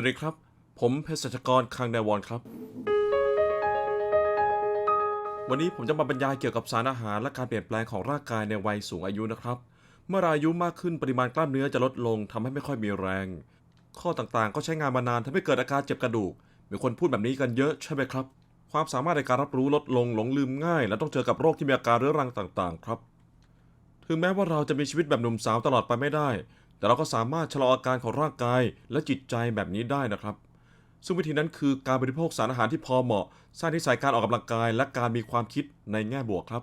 วัสดีครับ ผมเภสัชกรคังไดวอนครับ วันนี้ผมจะมาบรรยายเกี่ยวกับสารอาหารและการเปลี่ยนแปลงของร่างกายในวัยสูงอายุนะครับ เมื่อราอายุมากขึ้นปริมาณกล้ามเนื้อจะลดลงทำให้ไม่ค่อยมีแรง ข้อต่างๆ ก็ใช้งานมานานทำให้เกิดอาการเจ็บกระดูก มีคนพูดแบบนี้กันเยอะใช่ไหมครับ ความสามารถในการรับรู้ลดลงหลงลืมง่าย และต้องเจอกับโรคที่มีอาการเรื้อรังต่างๆ ครับ ถึงแม้ว่าเราจะมีชีวิตแบบหนุ่มสาวตลอดไปไม่ได้ แต่เราก็สามารถชะลออาการของร่างกายและจิตใจแบบนี้ได้นะครับ ซึ่งวิธีนั้นคือการบริโภคสารอาหารที่พอเหมาะ สร้างนิสัยการออกกำลังกาย และการมีความคิดในแง่บวกครับ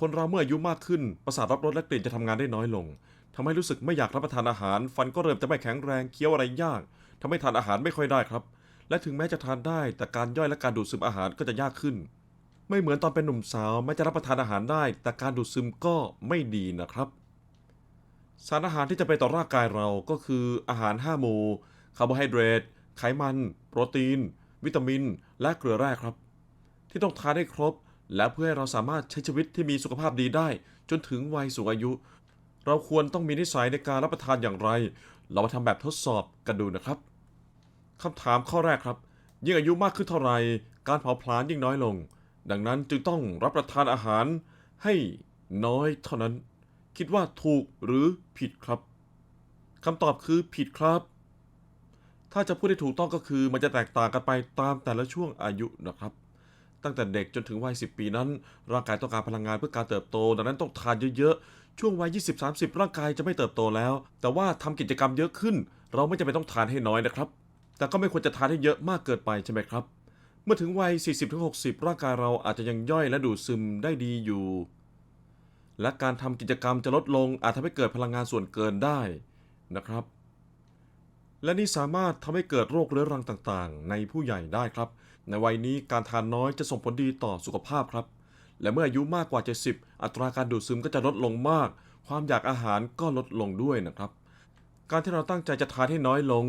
คนเราเมื่ออายุมากขึ้นประสาทรับรสและกลิ่นจะทำงานได้น้อยลงทำให้รู้สึกไม่อยากรับประทานอาหาร ฟันก็เริ่มจะไม่แข็งแรงเคี้ยวอะไรยากทำให้ทานอาหารไม่ค่อยได้ครับ และถึงแม้จะทานได้ แต่การย่อยและการดูดซึมอาหารก็จะยากขึ้น ไม่เหมือนตอนเป็นหนุ่มสาวแม้จะรับประทานอาหารได้ แต่การดูดซึมก็ไม่ดีนะครับ สารอาหารที่จะเป็นต่อร่างกายเราก็คืออาหาร 5 หมู่คาร์โบไฮเดรตไขมัน โปรตีน วิตามิน และเกลือแร่ครับ ที่ต้องทานให้ครบ และเพื่อให้เราสามารถใช้ชีวิตที่มีสุขภาพดีได้ จนถึงวัยสูงอายุ เราควรต้องมีนิสัยในการรับประทานอย่างไร เรามาทำแบบทดสอบกันดูนะครับคำถามข้อแรกครับ ยิ่งอายุมากขึ้นเท่าไหร่การเผาผลาญยิ่งน้อยลง ดังนั้นจึงต้องรับประทานอาหารให้น้อยเท่านั้น คิดว่าถูกหรือผิดครับคำตอบคือผิดครับ ถ้าจะพูดได้ถูกต้องก็คือมันจะแตกต่างกันไปตามแต่ละช่วงอายุนะครับ ตั้งแต่เด็กจนถึงวัย 10 ปีนั้น ร่างกายต้องการพลังงานเพื่อการเติบโต ดังนั้นต้องทานเยอะๆ ช่วงวัย 20-30 ร่างกายจะไม่เติบโตแล้ว แต่ว่าทำกิจกรรมเยอะขึ้น เราไม่จำเป็นต้องทานให้น้อยนะครับ แต่ก็ไม่ควรจะทานให้เยอะมากเกินไปใช่ไหมครับ เมื่อถึงวัย 40-60 ร่างกายเราอาจจะยังย่อยและดูดซึมได้ดีอยู่ และการทำกิจกรรมจะลดลงอาจทำให้เกิดพลังงานส่วนเกินได้นะครับ และนี่สามารถทำให้เกิดโรคเรื้อรังต่างๆ ในผู้ใหญ่ได้ครับ ในวัยนี้การทานน้อยจะส่งผลดีต่อสุขภาพครับ และเมื่ออายุมากกว่า 70 อัตราการดูดซึมก็จะลดลงมาก ความอยากอาหารก็ลดลงด้วยนะครับ การที่เราตั้งใจจะทานให้น้อยลง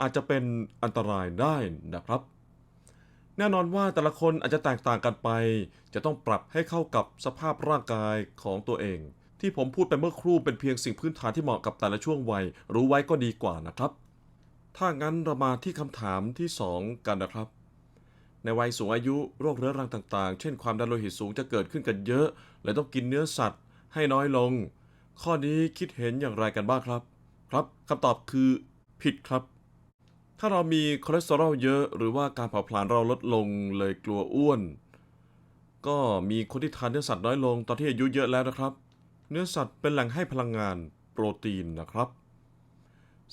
อาจจะเป็นอันตรายได้นะครับ แน่นอนว่าแต่ละคนอาจจะแตกต่างกันไป จะต้องปรับให้เข้ากับสภาพร่างกายของตัวเอง ที่ผมพูดไปเมื่อครู่เป็นเพียงสิ่งพื้นฐานที่เหมาะกับแต่ละช่วงวัย รู้ไว้ก็ดีกว่านะครับ ถ้างั้นเรามาที่คำถามที่ 2 กันนะครับ ในวัยสูงอายุโรคเรื้อรังต่างๆ เช่นความดันโลหิตสูงจะเกิดขึ้นกันเยอะ และต้องกินเนื้อสัตว์ ให้น้อยลง ข้อนี้คิดเห็นอย่างไรกันบ้างครับ ครับคำตอบคือ ผิดครับ ถ้าเรามีคอเลสเตอรอลเยอะ หรือว่าการเผาผลาญเราลดลงเลยกลัวอ้วน ก็มีคนที่ทานเนื้อสัตว์น้อยลงตอนที่อายุเยอะแล้วนะครับ เนื้อสัตว์เป็นแหล่งให้พลังงานโปรตีนนะครับ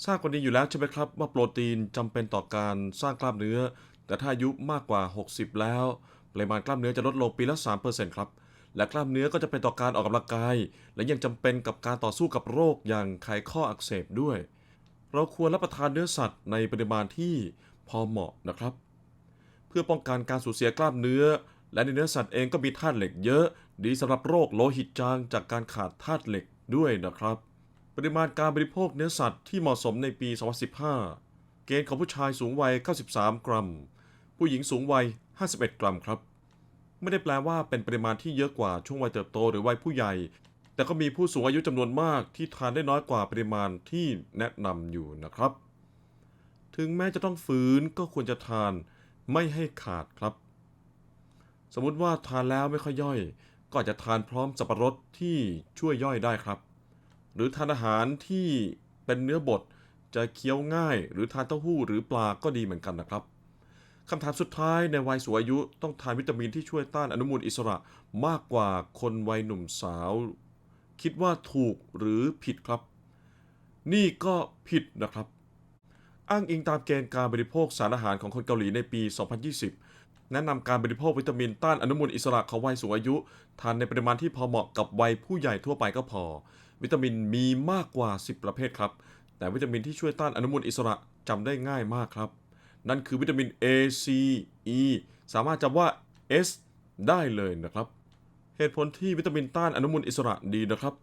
ทราบกันดีอยู่แล้วใช่ไหมครับ ว่าโปรตีนจำเป็นต่อการสร้างกล้ามเนื้อ แต่ถ้าอายุมากกว่า 60 แล้วปริมาณกล้ามเนื้อจะลดลงปีละ3%ครับและกล้ามเนื้อก็จะเป็นต่อการออกกำลังกาย และยังจำเป็นกับการต่อสู้กับโรคอย่างไขข้ออักเสบด้วย เราควรรับประทานเนื้อสัตว์ในปริมาณที่พอเหมาะนะครับ เพื่อป้องกันการสูญเสียกล้ามเนื้อ และในเนื้อสัตว์เองก็มีธาตุเหล็กเยอะ ดีสำหรับโรคโลหิตจางจากการขาดธาตุเหล็กด้วยนะครับ ปริมาณการบริโภคเนื้อสัตว์ที่เหมาะสมในปี 2015 เกณฑ์ของผู้ชายสูงวัย 93 กรัม ผู้หญิงสูงวัย 51 กรัมครับ ไม่ได้แปลว่าเป็นปริมาณที่เยอะกว่าช่วงวัยเติบโตหรือวัยผู้ใหญ่ แต่ก็มีผู้สูงอายุจำนวนมากที่ทานได้น้อยกว่าปริมาณที่แนะนำอยู่นะครับ ถึงแม้จะต้องฝืนก็ควรจะทานไม่ให้ขาดครับ สมมุติว่าทานแล้วไม่ค่อยย่อย ก็อาจจะทานพร้อมสับปะรดที่ช่วยย่อยได้ครับ หรือทานอาหารที่เป็นเนื้อบดจะเคี้ยวง่าย หรือทานเต้าหู้หรือปลาก็ดีเหมือนกันนะครับคำถามสุดท้ายในวัยสูงอายุต้องทานวิตามินที่ช่วยต้านอนุมูลอิสระมากกว่าคนวัยหนุ่มสาว คิดว่าถูกหรือผิดครับ นี่ก็ผิดนะครับ อ้างอิงตามเกณฑ์การบริโภคสารอาหารของคนเกาหลีในปี 2020 แนะนำการบริโภควิตามินต้านอนุมูลอิสระของวัยสูงอายุ ทานในปริมาณที่พอเหมาะกับวัยผู้ใหญ่ทั่วไปก็พอ วิตามินมีมากกว่า 10 ประเภทครับ แต่วิตามินที่ช่วยต้านอนุมูลอิสระจำได้ง่ายมากครับ นั่นคือวิตามิน A C E สามารถจำว่า S ได้เลยนะครับ เหตุผลที่วิตามินต้านอนุมูลอิสระดีนะครับ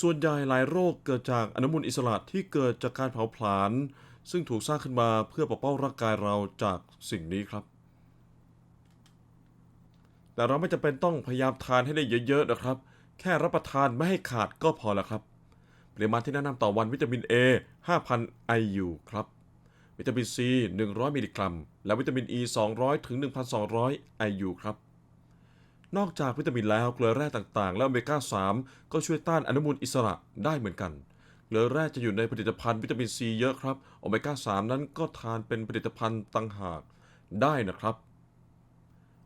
ส่วนใหญ่หลายโรคเกิดจากอนุมูลอิสระที่เกิดจากการเผาผลาญซึ่งถูกสร้างขึ้นมาเพื่อปกป้องร่างกายเราจากสิ่งนี้ครับ แต่เราไม่จำเป็นต้องพยายามทานให้ได้เยอะๆนะครับ แค่รับประทานไม่ให้ขาดก็พอแล้วครับปริมาณที่แนะนำต่อวันวิตามิน A 5,000 IU ครับ วิตามิน C 100 มิลลิกรัม และวิตามิน E 200ถึง1,200 IU ครับ นอกจากวิตามินแล้วเกลือแร่ต่างๆ และโอเมก้า 3 ก็ช่วยต้านอนุมูลอิสระได้เหมือนกัน เกลือแร่จะอยู่ในผลิตภัณฑ์วิตามิน C เยอะครับ โอเมก้า 3 นั้นก็ทานเป็นผลิตภัณฑ์ต่างหากได้นะครับ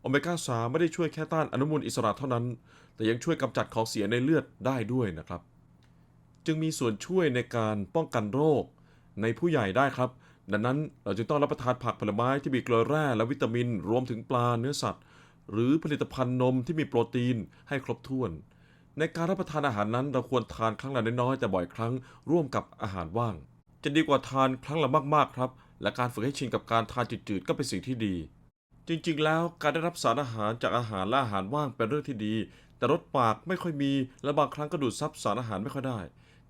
โอเมก้า 3 ไม่ได้ช่วยแค่ต้านอนุมูลอิสระเท่านั้น แต่ยังช่วยกำจัดของเสียในเลือดได้ด้วยนะครับ จึงมีส่วนช่วยในการป้องกันโรค ในผู้ใหญ่ได้ครับ ดังนั้นเราจึงต้องรับประทานผักผลไม้ที่มีเกลือแร่และวิตามิน รวมถึงปลาเนื้อสัตว์ หรือผลิตภัณฑ์นมที่มีโปรตีนให้ครบถ้วน ในการรับประทานอาหารนั้นเราควรทานครั้งละน้อยๆแต่บ่อยครั้งร่วมกับอาหารว่าง จะดีกว่าทานครั้งละมากๆครับ และการฝึกให้ชินกับการทานจืดๆก็เป็นสิ่งที่ดี จริงๆ แล้วการได้รับสารอาหารจากอาหารและอาหารว่างเป็นเรื่องที่ดี แต่รสปากไม่ค่อยมี และบางครั้งก็ดูดซับสารอาหารไม่ค่อยได้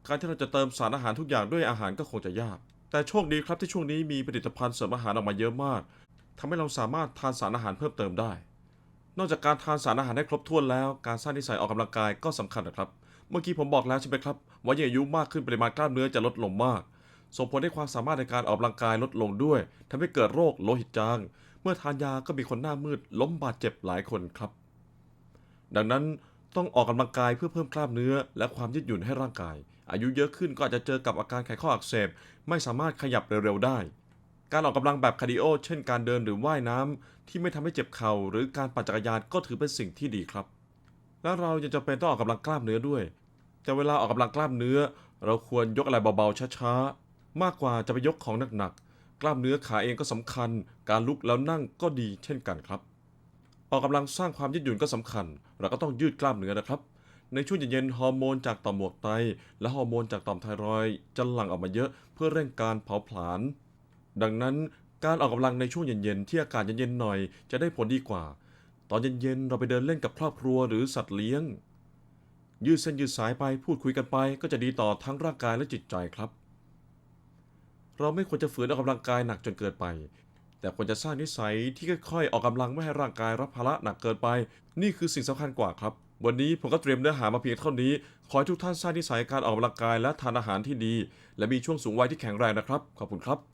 การที่เราจะเติมสารอาหารทุกอย่างด้วยอาหารก็คงจะยาก แต่โชคดีครับที่ช่วงนี้มีผลิตภัณฑ์เสริมอาหารออกมาเยอะมากทำให้เราสามารถทานสารอาหารเพิ่มเติมได้ นอกจากการทานสารอาหารให้ครบถ้วนแล้ว การสร้างนิสัยออกกำลังกายก็สำคัญนะครับ เมื่อกี้ผมบอกแล้วใช่ไหมครับว่ายิ่งอายุมากขึ้นปริมาณกล้ามเนื้อจะลดลงมาก ส่งผลให้ความสามารถในการออกกำลังกายลดลงด้วยทำให้เกิดโรคโลหิตจาง เมื่อทานยาก็มีคนหน้ามืด ล้มบาดเจ็บหลายคนครับ ดังนั้นต้องออกกำลังกายเพื่อเพิ่มกล้ามเนื้อ และความยืดหยุ่นให้ร่างกาย อายุเยอะขึ้นก็อาจจะเจอกับอาการไขข้ออักเสบ ไม่สามารถขยับเร็วๆได้ การออกกำลังแบบคาร์ดิโอ เช่นการเดินหรือว่ายน้ำที่ไม่ทำให้เจ็บเข่า หรือการปั่นจักรยานก็ถือเป็นสิ่งที่ดีครับ และเรายังจำเป็นต้องออกกำลังกล้ามเนื้อด้วย แต่เวลาออกกำลังกล้ามเนื้อ เราควรยกอะไรเบาๆช้าๆมากกว่าจะไปยกของหนักๆกล้ามเนื้อขาเองก็สำคัญ การลุกแล้วนั่งก็ดีเช่นกันครับ ออกกำลังสร้างความยืดหยุ่นก็สำคัญ เราก็ต้องยืดกล้ามเนื้อนะครับ ในช่วงเย็นๆฮอร์โมนจากต่อมหมวกไต และฮอร์โมนจากต่อมไทรอยจะหลั่งออกมาเยอะ เพื่อเร่งการเผาผลาญ ดังนั้นการออกกำลังในช่วงเย็นๆที่อากาศเย็นๆหน่อยจะได้ผลดีกว่า ตอนเย็นๆเราไปเดินเล่นกับครอบครัวหรือสัตว์เลี้ยง ยืดเส้นยืดสายไปพูดคุยกันไป ก็จะดีต่อทั้งร่างกายและจิตใจครับ เราไม่ควรจะฝืนออกกำลังกายหนักจนเกินไป แต่ควรจะสร้างนิสัยที่ค่อยๆ ออกกำลังไม่ให้ร่างกายรับภาระหนักเกินไป นี่คือสิ่งสำคัญกว่าครับ วันนี้ผมก็เตรียมเนื้อหามาเพียงเท่านี้ ขอให้ทุกท่านสร้างนิสัยการออกกำลังกายและทานอาหารที่ดี และมีช่วงสูงวัยที่แข็งแรงนะครับ ขอบคุณครับ